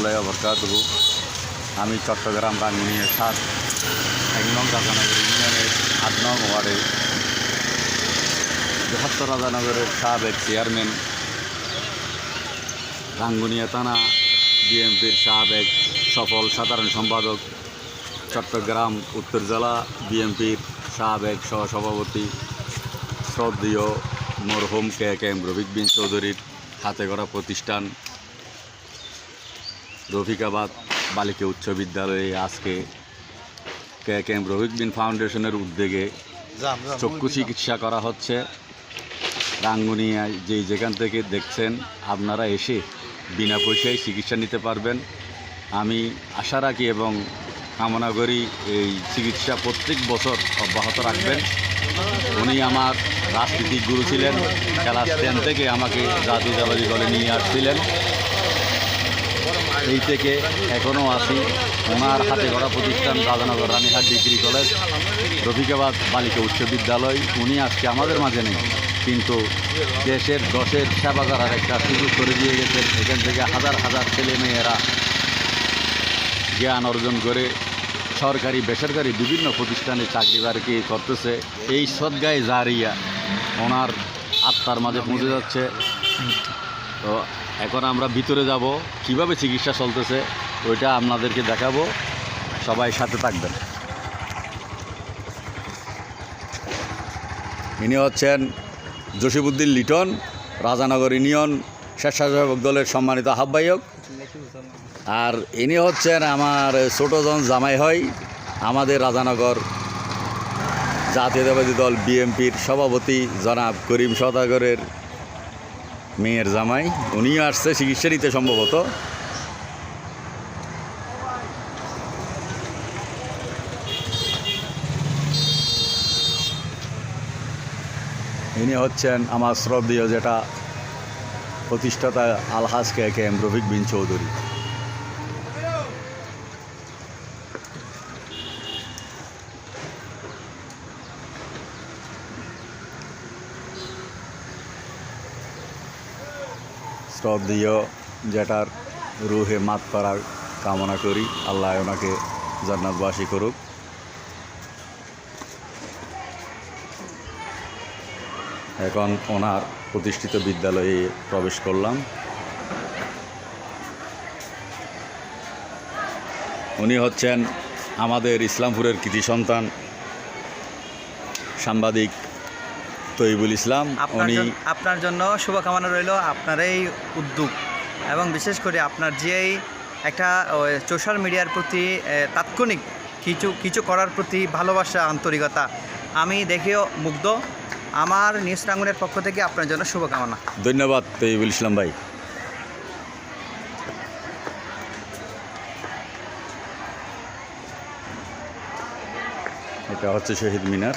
রহমতুল্লাহ বরকাতহু আমি চট্টগ্রাম রাঙ্গুনিয়ার সাত, এক নং রাজানগর ইউনিয়নের আট নং ওয়ার্ডের বৃহত্তর রাজানগরের সাবেক চেয়ারম্যান। রাঙ্গুনিয়া থানা বিএনপির সাবেক সফল সাধারণ সম্পাদক। চট্টগ্রাম উত্তর জেলা বিএনপির সাবেক সহসভাপতি। শ্রদ্ধেয় মরহুম কে কে এম রফিক বিন চৌধুরীর হাতে গড়া প্রতিষ্ঠান। রফিকাবাদ বালিকা উচ্চ বিদ্যালয়ে আজকে কে কে এম রফিক বিন ফাউন্ডেশনের উদ্যোগে চক্ষু চিকিৎসা করা হচ্ছে। রাঙ্গুনিয়ায় যেই যেখান থেকে দেখছেন আপনারা এসে বিনা পয়সায় চিকিৎসা নিতে পারবেন। আমি আশা রাখি এবং কামনা করি এই চিকিৎসা প্রত্যেক বছর অব্যাহত রাখবেন। উনি আমার রাজনীতিক গুরু ছিলেন ক্লাস টেন থেকে আমাকে জাতীয়তাবাদী দলে নিয়ে আসছিলেন। এই থেকে এখনও আছি ওনার হাতে গড়া প্রতিষ্ঠান রাজানগর রানীহাট ডিগ্রি কলেজ, রফিকাবাদ বালিকা উচ্চ বিদ্যালয়। উনি আজকে আমাদের মাঝে নেই, কিন্তু দেশের দশের সেবা করার একটা সুযোগ করে দিয়ে গেছেন। এখান থেকে হাজার হাজার ছেলে মেয়েরা জ্ঞান অর্জন করে সরকারি, বেসরকারি বিভিন্ন প্রতিষ্ঠানে চাকরি বাকরি করতেছে। এই সদ্গায় জারিয়া ওনার আত্মার মাঝে পৌঁছে যাচ্ছে। তো এখন আমরা ভিতরে যাব। কীভাবে চিকিৎসা চলতেছে, ওইটা আপনাদেরকে দেখাবো। সবাই সাথে থাকবেন। ইনি হচ্ছেন জসিবুদ্দিন লিটন, রাজানগর ইউনিয়ন স্বেচ্ছাসেবক দলের সম্মানিত আহ্বায়ক। আর ইনি হচ্ছেন আমার ছোটজন জামাই হয়, আমাদের রাজানগর জাতীয়তাবাদী দল বিএমপির সভাপতি জনাব করিম সদাগরের মেয়ের জামাই, উনিও আসছে, চিকিৎসা নিতে সম্ভবত। ইনি হচ্ছেন আমার শ্রদ্ধেয় যেটা প্রতিষ্ঠাতা আলহাজ K K M Rafiq Bin Chowdhury. শ্রদ্ধেয় যেটার রুহে মাত করার কামনা করি। আল্লাহ ওনাকে জান্নাতবাসী করুক। এখন ওনার প্রতিষ্ঠিত বিদ্যালয়ে প্রবেশ করলাম। উনি হচ্ছেন আমাদের ইসলামপুরের কৃতি সন্তান, সাংবাদিক তৈবুল ইসলাম উনি আপনার জন্য শুভকামনা রইল আপনার এই উদ্যোগ। এবং বিশেষ করে আপনার যেই একটা সোশ্যাল মিডিয়ার প্রতি তাৎক্ষণিক কিছু কিছু করার প্রতি ভালোবাসা আন্তরিকতা আমি দেখেও মুগ্ধ। আমার নিউজ টাঙ্গুনের পক্ষ থেকে আপনার জন্য শুভকামনা। ধন্যবাদ তৈবুল ইসলাম ভাই। এটা হচ্ছে শহীদ মিনার।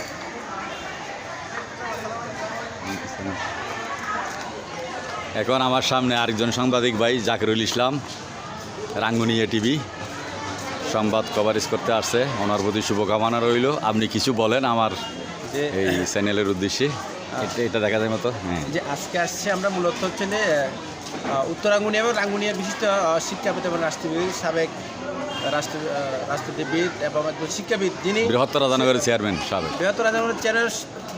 এখন আমার সামনে আরেকজন সাংবাদিক ভাই জাকিরুল ইসলাম রাঙ্গুনিয়া টিভি। সংবাদ কভারেজ করতে আসছে। ওনার প্রতি শুভকামনা রইল। আপনি কিছু বলেন আমার এই চ্যানেলের উদ্দেশ্যে? এটা দেখা যায় মতো? হ্যাঁ। যে আজকে আসছে আমরা মূলত হচ্ছে যে উত্তরাঙ্গুনিয়া এবং রাঙ্গুনিয়ার বিশিষ্ট শিক্ষাবিদ এবং রাষ্ট্রবিদ সাবেক রাষ্ট্র আহ, রাষ্ট্রবিদ এবং একজন শিক্ষাবিদ যিনি বৃহত্তর রাজানগরের চেয়ারম্যান সাবেক। বৃহত্তর রাজানগরের চ্যানেল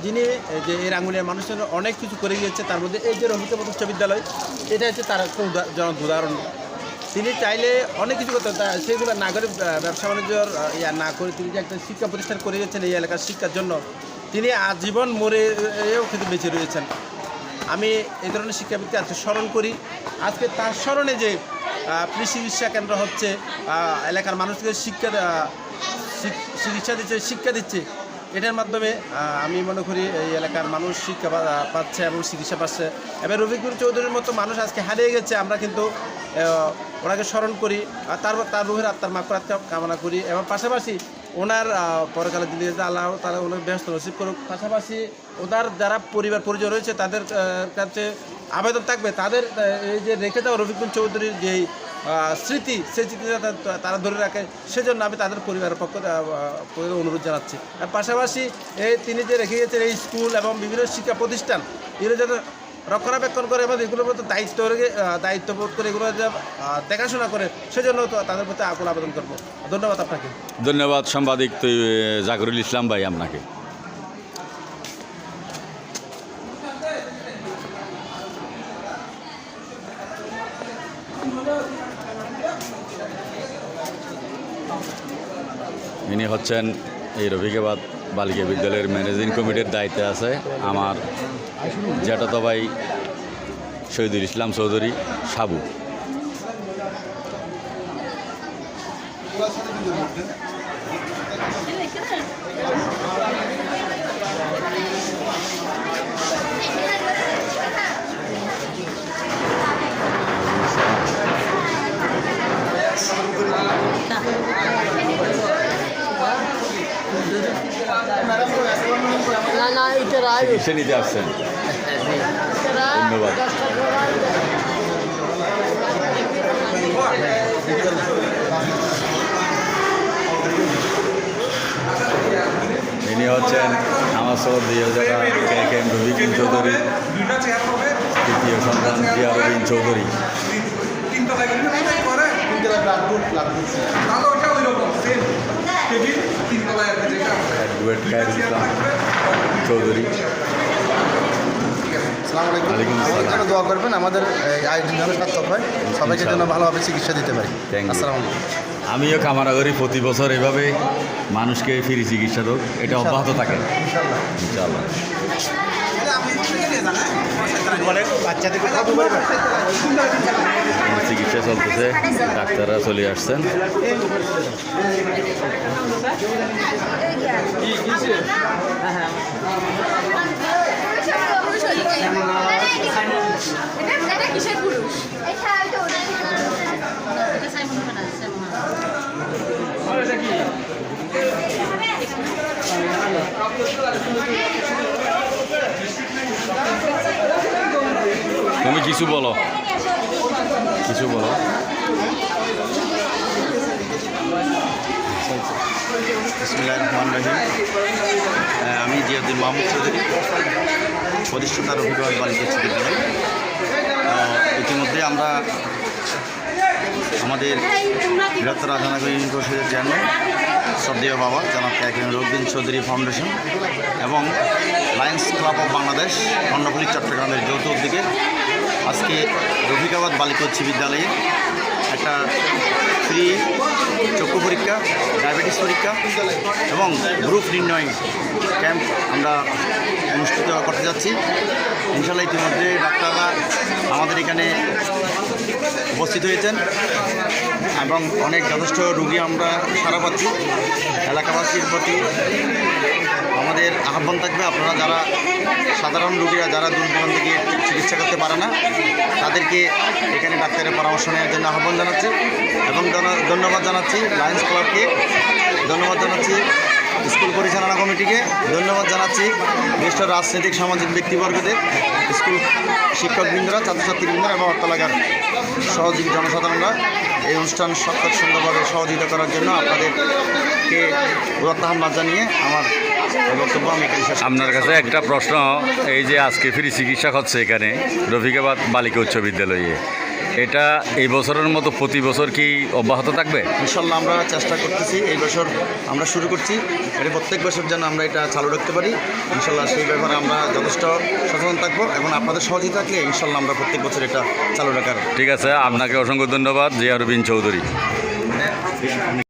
যিনি যে এই রাঙ্গুনিয়ার মানুষের অনেক কিছু করে গিয়েছে তার মধ্যে এই যে রহিত উচ্চ বিদ্যালয় এটা হচ্ছে তার একটা উদা- উদাহরণ। তিনি চাইলে অনেক কিছু করতে সেগুলো না করে আহ, ব্যবসা বাণিজ্যর ইয়া না করে তিনি যে একটা শিক্ষা প্রতিষ্ঠান করে গেছেন এই এলাকার শিক্ষার জন্য তিনি আজীবন মরে এও কিন্তু বেঁচে রয়েছেন। আমি এই ধরনের শিক্ষাবিদকে আজকে স্মরণ করি। আজকে তার স্মরণে যে কৃষি চিকিৎসা কেন্দ্র হচ্ছে এলাকার মানুষকে শিক্ষা চিকিৎসা দিচ্ছে শিক্ষা দিচ্ছে এটার মাধ্যমে আমি মনে করি এই এলাকার মানুষ শিক্ষা পাচ্ছে এবং চিকিৎসা পাচ্ছে। এবার রফিকুর চৌধুরীর মতো মানুষ আজকে হারিয়ে গেছে, আমরা কিন্তু ওনাকে স্মরণ করি, আর তার তার রুহের আত্মার মাকড়াত কামনা করি। এবং পাশাপাশি ওনার পরকালে যে আল্লাহ তারা ওনার ব্যস্ত নসিব করুক। পাশাপাশি ওনার যারা পরিবার পরিচয় রয়েছে, তাদের কাছে আবেদন থাকবে। তাদের এই যে রেখে দেওয়া রফিকুল চৌধুরীর যেই স্মৃতি, সেই স্মৃতি তারা ধরে রাখে, সেজন্য আমি তাদের পরিবারের পক্ষ অনুরোধ জানাচ্ছি। আর পাশাপাশি এই তিনি যে রেখে গেছেন এই স্কুল এবং বিভিন্ন শিক্ষা প্রতিষ্ঠান, এগুলো যাতে রক্ষণাবেক্ষণ করে এবং এগুলোর প্রতি দায়িত্ব রেখে দায়িত্ববোধ করে এগুলো দেখাশোনা করে, সেজন্য তাদের প্রতি আকুল আবেদন করব। ধন্যবাদ আপনাকে। ধন্যবাদ সাংবাদিক তুই জাগরুল ইসলাম ভাই আপনাকে। ইনি হচ্ছেন এই রফিকাবাদ বালিকা বিদ্যালয়ের ম্যানেজিং কমিটির দায়িত্বে আছে আমার জ্যাঠাতো ভাই শহীদুল ইসলাম চৌধুরী, সাবু না না চিকিৎসা নিতে আসছেন ধন্যবাদ ইনি হচ্ছেন আমার সহ দিয়ে যারা এম রবিকিন চৌধুরী তৃতীয় সন্তান জিয়ারুদ্দিন চৌধুরী আসসালাম। জন্য দোয়া করবেন আমাদের আয়োজন যেন সার্থক হয়। সবাইকে যেন ভালোভাবে চিকিৎসা দিতে পারি. আসসালামু আমিও কামারা করি প্রতি বছর এভাবে মানুষকে ফিরি চিকিৎসা দোক। এটা অব্যাহত থাকে। বাচ্চাদেরকে চিকিৎসা চলতেছে ডাক্তাররা চলে আসছেন। এটা কিসের পুরুষ? তুমি কিছু বলো। কিছু বলো। আমি জিয়াউদ্দিন মাহমুদ চৌধুরী প্রতিষ্ঠাতা রবিবার বালিকা চিকিৎসালয় আহ, ইতিমধ্যে আমরা আমাদের বৃহত্তর রাজনগর ইউনিয়ন পরিষদের চেয়ারম্যান শ্রদ্ধেয় বাবা জনাব কাকিম রবিন চৌধুরী ফাউন্ডেশন এবং Lions club of Bangladesh Karnaphuli চট্টগ্রামের যৌথ উদ্যোগে আজকে রফিকাবাদ বালিকা উচ্চ বিদ্যালয়ে একটা ফ্রি চক্ষু পরীক্ষা, ডায়াবেটিস পরীক্ষা এবং গ্রুপ নির্ণয় ক্যাম্প আমরা অনুষ্ঠিত করতে যাচ্ছি। ইনশাল্লাহ ইতিমধ্যে ডাক্তাররা আমাদের এখানে উপস্থিত হয়েছেন এবং অনেক যথেষ্ট রুগী আমরা সারা পাচ্ছি। এলাকাবাসীর প্রতি আমাদের আহ্বান থাকবে, আপনারা যারা সাধারণ রুগীরা, যারা দূর দূরান্ত গিয়ে চিকিৎসা করতে পারে না, তাদেরকে এখানে ডাক্তারের পরামর্শ নেওয়ার জন্য আহ্বান জানাচ্ছে এবং ধন্যবাদ জানাচ্ছি লায়ন্স ক্লাবকে ধন্যবাদ জানাচ্ছি স্কুল পরিচালনা কমিটিকে। ধন্যবাদ জানাচ্ছি বিশিষ্ট রাজনৈতিক সামাজিক ব্যক্তিবর্গদের, স্কুল শিক্ষকবৃন্দরা, ছাত্রছাত্রীবৃন্দরা এবং অর্থলাগার সহযোগী জনসাধারণরা। এই অনুষ্ঠান সত্তর সুন্দরভাবে সহযোগিতা করার জন্য আপনাদেরকে উদাত্ত আহ্বান জানিয়ে আমার বক্তব্য আমি আপনার কাছে একটা প্রশ্ন, এই যে আজকে ফ্রি চিকিৎসা হচ্ছে এখানে রফিকাবাদ বালিকা উচ্চ বিদ্যালয়ে। এটা এই বছরের মতো প্রতি বছর কি অব্যাহত থাকবে? ইনশাল্লাহ আমরা চেষ্টা করতেছি এই বছর আমরা শুরু করছি। এটা প্রত্যেক বছর যেন আমরা এটা চালু রাখতে পারি। ইনশাল্লাহ সেই ব্যাপারে আমরা যথেষ্ট সচেতন থাকব এবং আপনাদের সহযোগিতা থাকলে ইনশাল্লাহ আমরা প্রত্যেক বছর এটা চালু রাখার ঠিক আছে আপনাকে অসংখ্য ধন্যবাদ জিয়ারুবিন চৌধুরী।